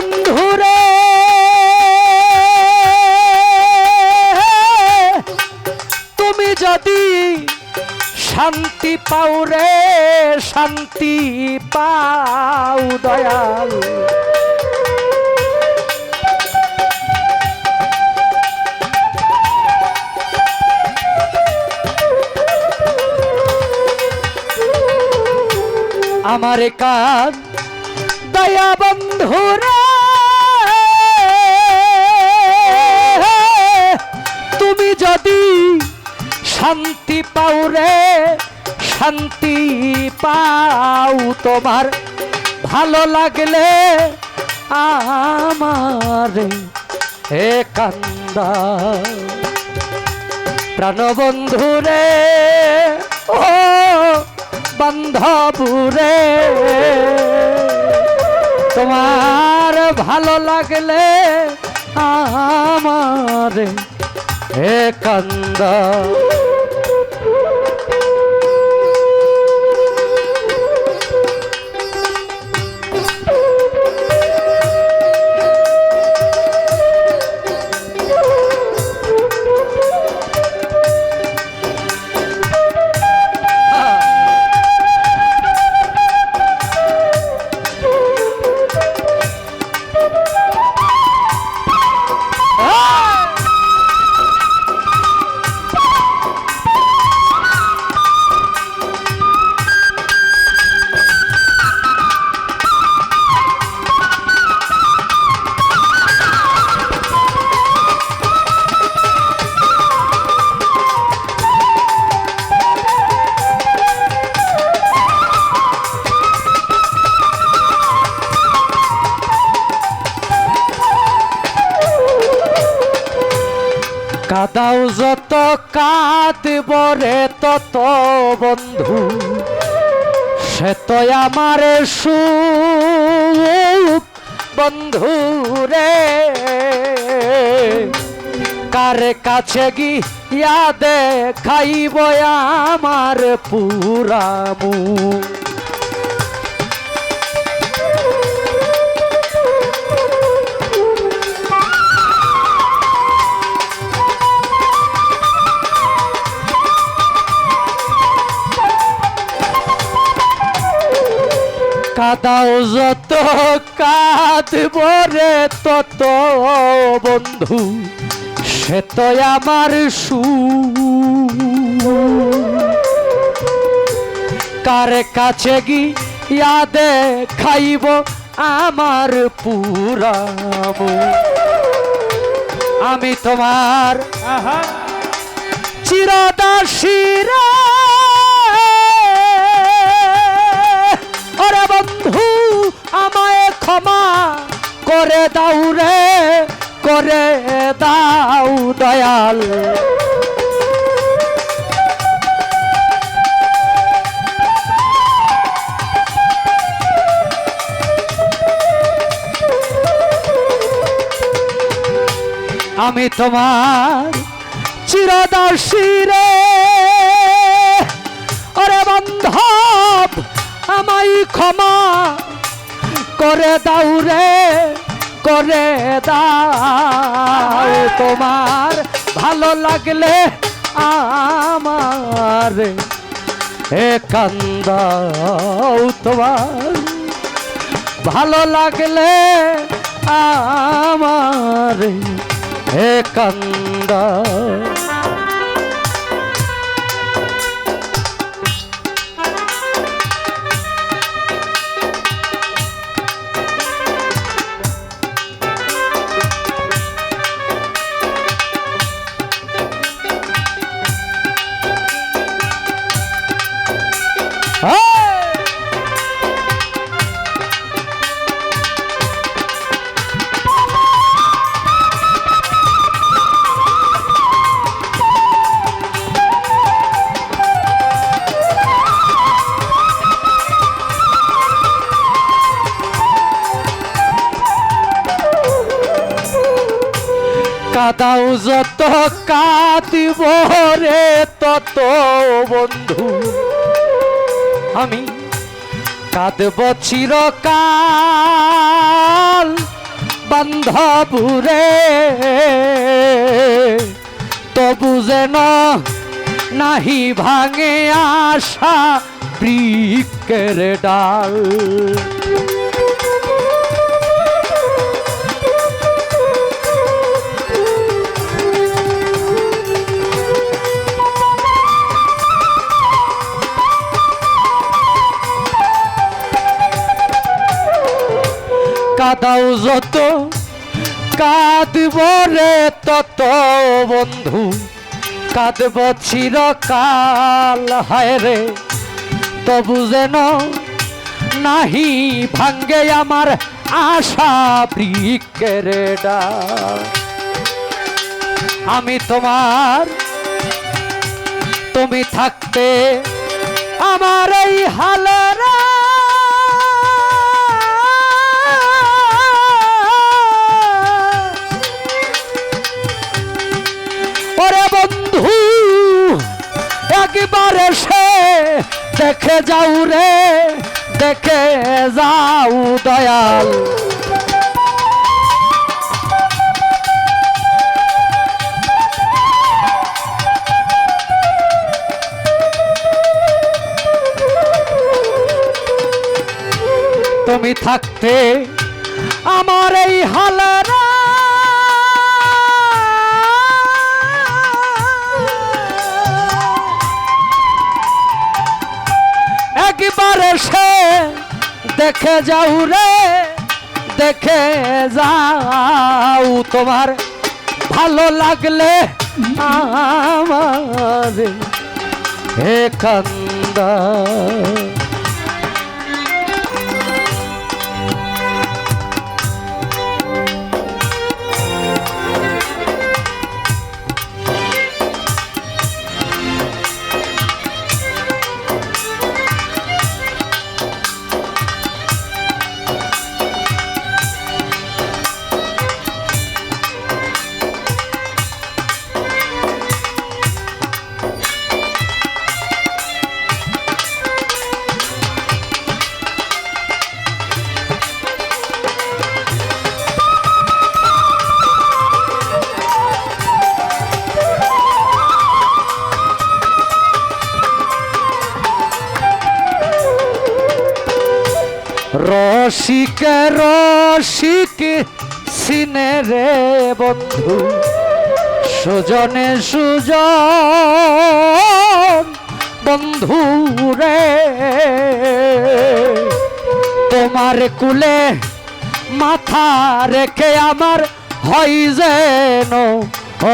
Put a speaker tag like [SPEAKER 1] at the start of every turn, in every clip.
[SPEAKER 1] বন্ধুরে। তুমি যদি শান্তি পাও রে শান্তি পাও দয়াল। আমার কান দয়া বন্ধুরা? যদি শান্তি পাও রে, শান্তি পাও তোমার। ভালো লাগলে আমার হে কান্দা। প্রাণবন্ধুরে ও বান্ধবুরে তোমার ভালো লাগলে আমার হে কান্দা কাদাও যত কাঁদব রে তত বন্ধু, সে তো আমার সুখ বন্ধু রে। কার কাছে গিয়া দেখাইব আমার পুরামু কাদাও যত কাঁদব রে তত বন্ধু সে তো আমার সু কার কাছে গি গিয়া দেখাইব আমার পুরাম আমি তোমার চিরদাসীরা আমায় ক্ষমা করে দাও রে, করে দাও দয়াল। আমি তোমার চিরদর্শী রে। ওরে আমায় ক্ষমা করে দাও রে, করে দাও। তোমার ভালো লাগলে আমার হে কান্দাও তোমার। ভালো লাগলে আমার হে কান্দা কাদাও যত কাঁদিব রে তত বন্ধু। আমি কাঁদব চিরকাল বান্ধবুরে। তবু যেন নাহি ভাঙে আশা বৃক্ষের ডাল। কাদাও যত, কাঁদব রে তত, বন্ধু কাঁদব চিরকাল, হায় রে তবু যেন নাহি ভাঙ্গে আমার আশা বৃক্ষের ডাল। আমি তোমার, তুমি থাকতে আমার এই হালারা একবার সে দেখে যাও রে দেখে যাও দয়াল। তুমি থাকতে আমার এই হালারা একবার সে দেখে যাও রে দেখে যাও তোমার। ভালো লাগলে আমার হে কান্দা রসিক রসিক সিনে রে বন্ধু। সুজনে সুজন বন্ধু রে। তোমার কুলে মাথা রেখে আমার হয় যেন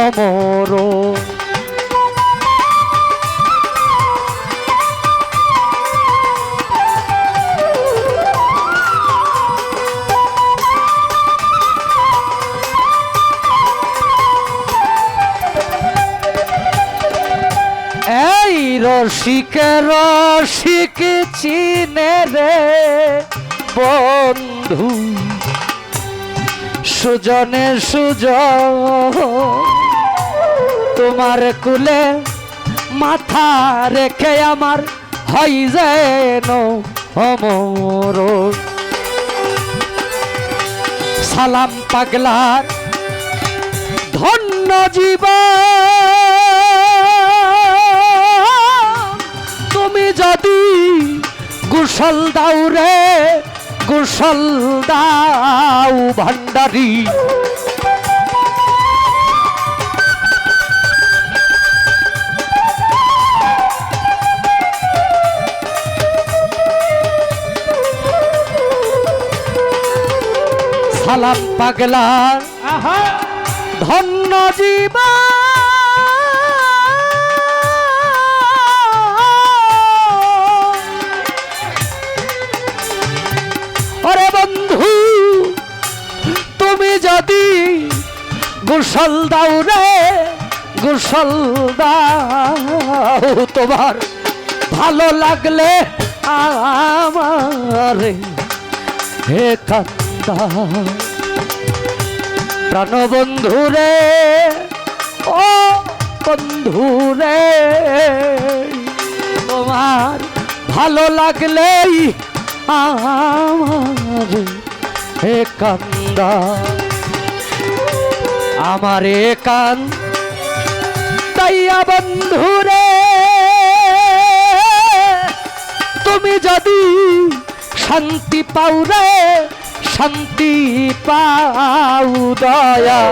[SPEAKER 1] অমর। এই রসিক রসিক চিনে রে বন্ধু। সুজনে সুজ তোমার কুলে মাথা রেখে আমার হয় যেন অমর। সালাম পাগলার ধন্য জীবন। তুমি যদি গুসল দাও রে গুসল দাও ভান্ডারি। সালাম পাগলার ধন্য জীবা গোসল দাও রে, গোসল দাও তোমার। ভালো লাগলে আমার হে কান্দা প্রাণ বন্ধুরে ও বন্ধু রে, তোমার ভালো লাগলেই আমার হে কান্দা আমারে কান তাইয়া বন্ধুরে তুমি যদি শান্তি পাও রে শান্তি পাও দয়া।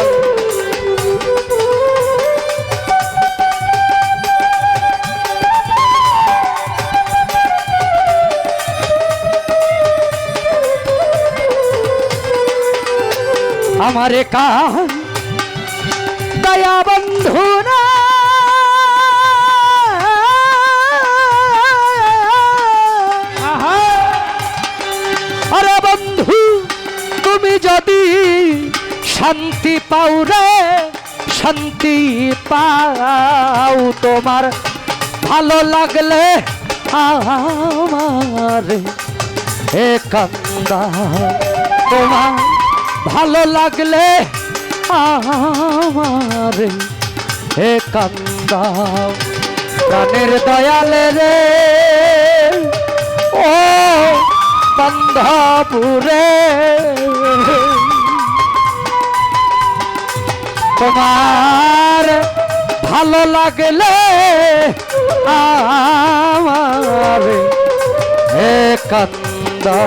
[SPEAKER 1] আমারে কান দয়া বন্ধুরা আরে বন্ধু তুমি যদি শান্তি পাও রে শান্তি পাও। তোমার ভালো লাগলে আমার এ কান্দা তোমার ভালো লাগলে আমার হে কান্দা প্রাণের দয়ালে রে। ও বন্ধপুরে। তোমার ভালো লাগলে আমার হে কান্দা